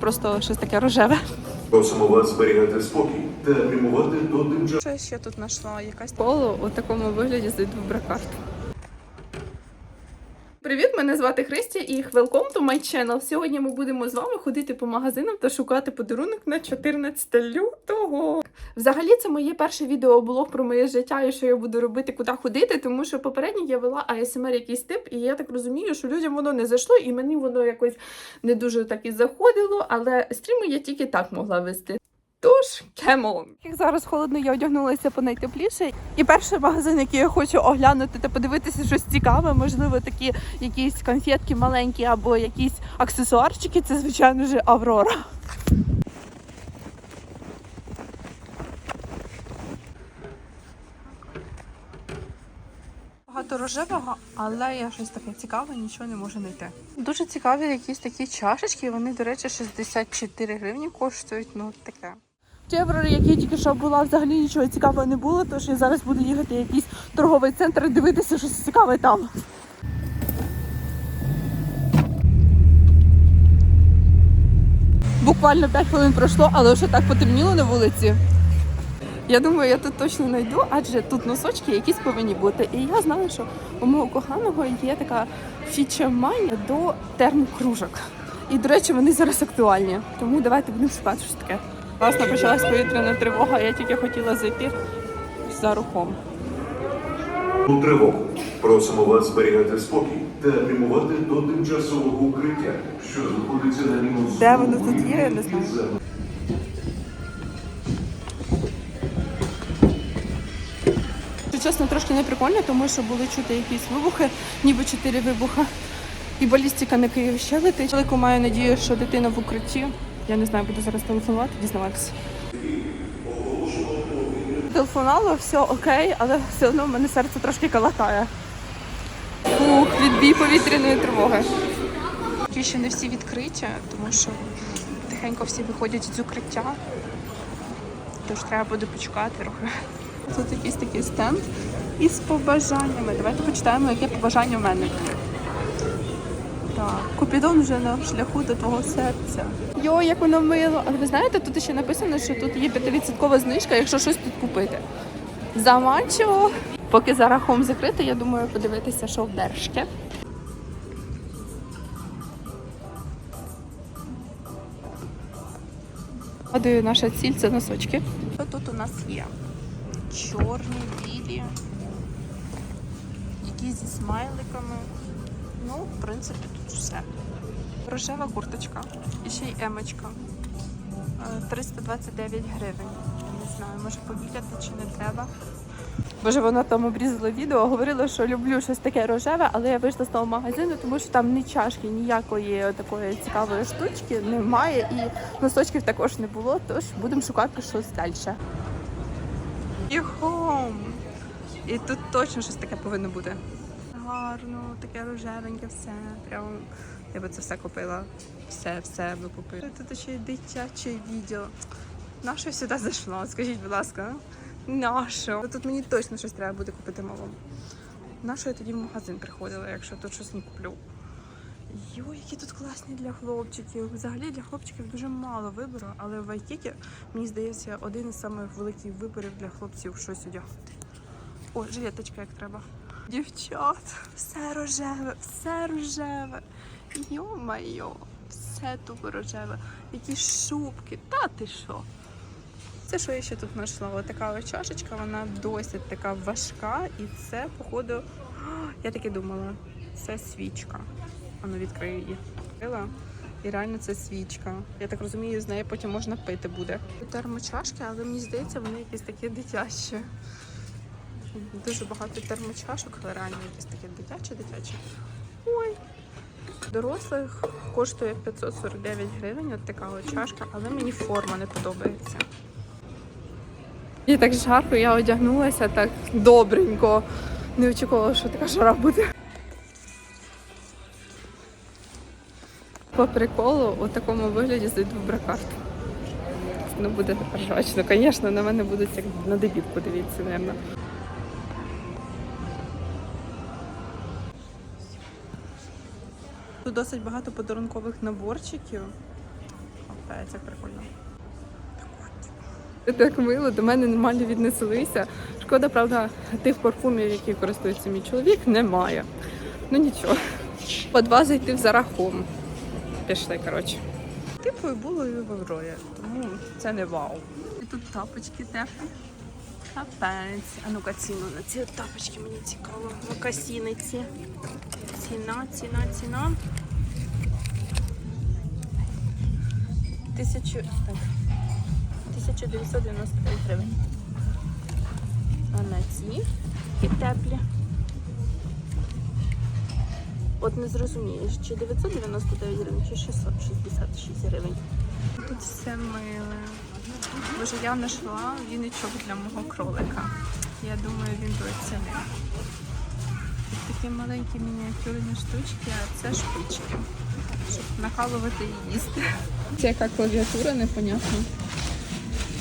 Просто щось таке рожеве. Просимо вас зберігати спокій та прямувати до тимчасового Що я ще тут знайшла? Якась коло у такому вигляді з бракарт. Привіт, мене звати Христя і welcome to my channel. Сьогодні ми будемо з вами ходити по магазинам та шукати подарунок на 14 лютого. Взагалі, це моє перше відеоблог про моє життя і що я буду робити, куди ходити, тому що попередньо я вела ASMR якийсь тип, і я так розумію, що людям воно не зайшло, і мені воно якось не дуже так і заходило, але стріми я тільки так могла вести. Тож, кемон. Як зараз холодно, я одягнулася по найтепліше. І перший магазин, який я хочу оглянути та подивитися щось цікаве, можливо, такі якісь конфетки маленькі або якісь аксесуарчики, це звичайно ж Аврора. Багато рожевого, але я щось таке цікаве, нічого не можу знайти. Дуже цікаві якісь такі чашечки. Вони, до речі, 64 гривні коштують. Ну таке. В Єврорі, який тільки що була, взагалі нічого цікавого не було, тож я зараз буду їхати в якийсь торговий центр і дивитися щось цікаве там. Буквально 5 хвилин пройшло, але вже так потемніло на вулиці. Я думаю, я тут точно знайду, адже тут носочки якісь повинні бути. І я знала, що у мого коханого є така фіча манія до термокружок. І, до речі, вони зараз актуальні. Тому давайте будемо шукати щось таке. Власне, почалась повітряна тривога, я тільки хотіла зайти за рухом. У тривогу. Просимо вас зберігати спокій та прямувати до тимчасового укриття, що знаходиться на мінус. Де воно тут є, я не знаю. чесно, трошки не прикольно, тому що були чути якісь вибухи, ніби чотири вибуха. І балістика на Київ ще летить. Велику маю надію, що дитина в укритті. Я не знаю, буду зараз телефонувати, дізнаватися. Телефонувала, все окей, але все одно в мене серце трошки калатає. Фух, відбій повітряної тривоги. Ті ще не всі відкриті, тому що тихенько всі виходять з укриття. Тож треба буде почекати трохи. Тут якийсь такий стенд із побажаннями. Давайте почитаємо, яке побажання в мене. Так, Купідон вже на шляху до твого серця. Йо, як воно мило. Але ви знаєте, тут ще написано, що тут є 5% знижка, якщо щось тут купити. Заманчиво. Поки зараз хом закритий, я думаю подивитися, що в держки. Гадую, наша ціль це носочки. Що тут у нас є? Чорні, білі, які зі смайликами. Ну, в принципі, тут все. Рожева курточка. І ще й емочка. Е, 329 гривень. Я не знаю, може поміряти чи не треба. Боже, вона там обрізала відео, говорила, що люблю щось таке рожеве, але я вийшла з того магазину, тому що там ні чашки, ніякої такої цікавої штучки немає, і носочків також не було, тож будемо шукати щось далі. Юхом! І тут точно щось таке повинно бути. Гарно, таке рожевеньке, все. Прямо я би це все купила. Все, все би купила. Тут ще й дитяче відео. На що сюди зайшла? Скажіть, будь ласка. На що? Тут мені точно щось треба буде купити малому. На що я тоді в магазин приходила, якщо тут щось не куплю? Йой, які тут класні для хлопчиків. Взагалі для хлопчиків дуже мало вибору, але в Вайкікі, мені здається, один із самих великих виборів для хлопців щось одягнути. О, жилеточка як треба. Дівчат, все рожеве, все рожеве. Йо-майо, все тупо рожеве. Які шубки, та ти що? Це що я ще тут знайшла? Ось така чашечка, вона досить така важка, і це, походу, я таки думала, це свічка. Ану, відкрию її. І реально це свічка. Я так розумію, з неї потім можна пити буде. Термочашки, але мені здається, вони якісь такі дитячі. Дуже багато термочашок, але реально якісь такі дитячі, дитячі. Ой. Дорослих коштує 549 гривень, от така от чашка, але мені форма не подобається. І так жарко, я одягнулася так добренько. Не очікувала, що така жара буде. По приколу у такому вигляді зайду в бракарт. Ну буде ржачно. Звісно, на мене будуть як на дебітку дивіться, мабуть. Тут досить багато подарункових наборчиків. Як прикольно. Так мило, до мене нормально віднеслися. Шкода, правда, тих парфумів, які користується мій чоловік, немає. Ну нічого. По два зайти в зарахом. Пішли, коротше. Типу і було і в Аврорі, тому це не вау. І тут тапочки теплі. Капець. А ну-ка ціну на ці тапочки мені цікаво. Ну-ка сіниці. Ціна, ціна, ціна. Тисячу. Так. 1999 гривень. А на ці і теплі. От не зрозумієш, чи 999 гривень, чи 666 гривень. Тут все миле. Боже, я знайшла віничок для мого кролика. Я думаю, він би оцінив. Такі маленькі мініатюрні штучки, а це шпички, щоб накалувати і їсти. Це яка клавіатура, непонятно.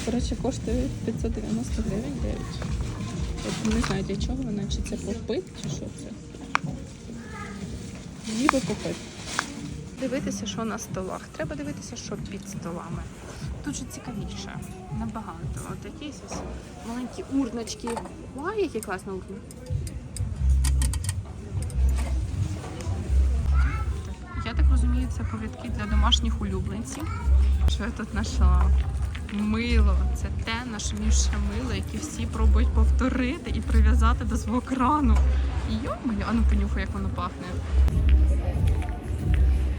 Коротше, коштує 590 гривень дають. От не знаю для чого вона, чи це попит, чи що це. Ніби попит. Дивитися, що на столах. Треба дивитися, що під столами. Тут же цікавіше. Набагато. От якісь ось маленькі урночки. Вау, які класні урни. Я так розумію, це повідки для домашніх улюбленців. Що я тут знайшла? Мило. Це те нашумівше мило, яке всі пробують повторити і прив'язати до свого крану. Йо-моє, а ну понюхай, як воно пахне.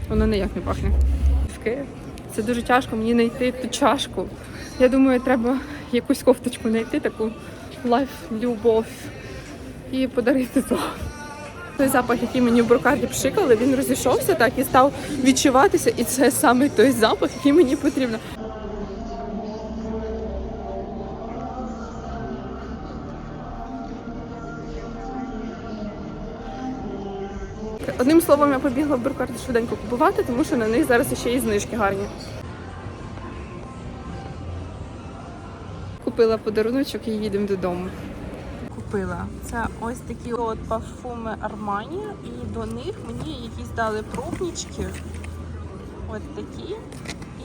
Воно ніяк не пахне. В Київ. Це дуже тяжко мені знайти ту чашку. Я думаю, треба якусь кофточку знайти, таку лайф, любов і подарити то. Той запах, який мені в брокарді пшикали, він розійшовся так і став відчуватися, і це саме той запах, який мені потрібно. Одним словом, я побігла в брокарді швиденько купувати, тому що на них зараз ще і знижки гарні. Купила подаруночок і їдемо додому. Купила. Це ось такі от парфуми Armani, і до них мені якісь дали пробнички. Ось такі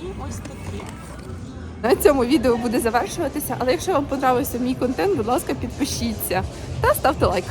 і ось такі. На цьому відео буде завершуватися, але якщо вам подобався мій контент, будь ласка, підпишіться та ставте лайк.